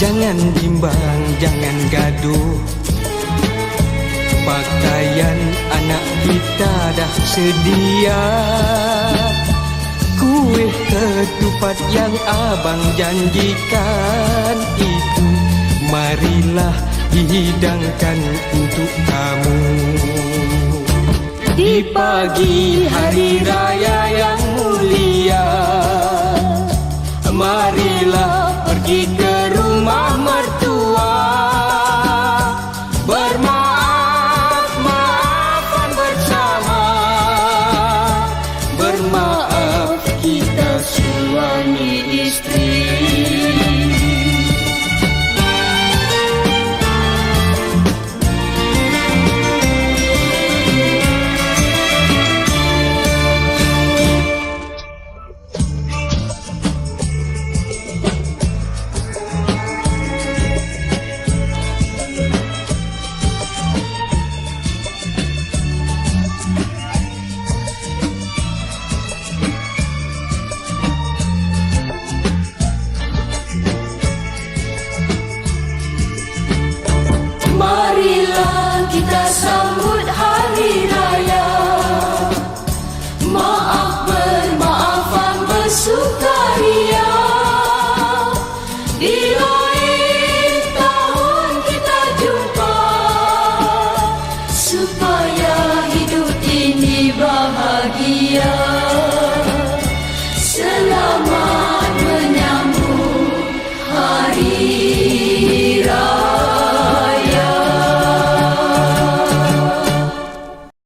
Jangan bimbang, jangan gaduh. Pakaian anak kita dah sedia. Kuih ketupat yang abang janjikan itu Marilah dihidangkan untuk kamu. Di pagi hari raya yang mulia Marilah и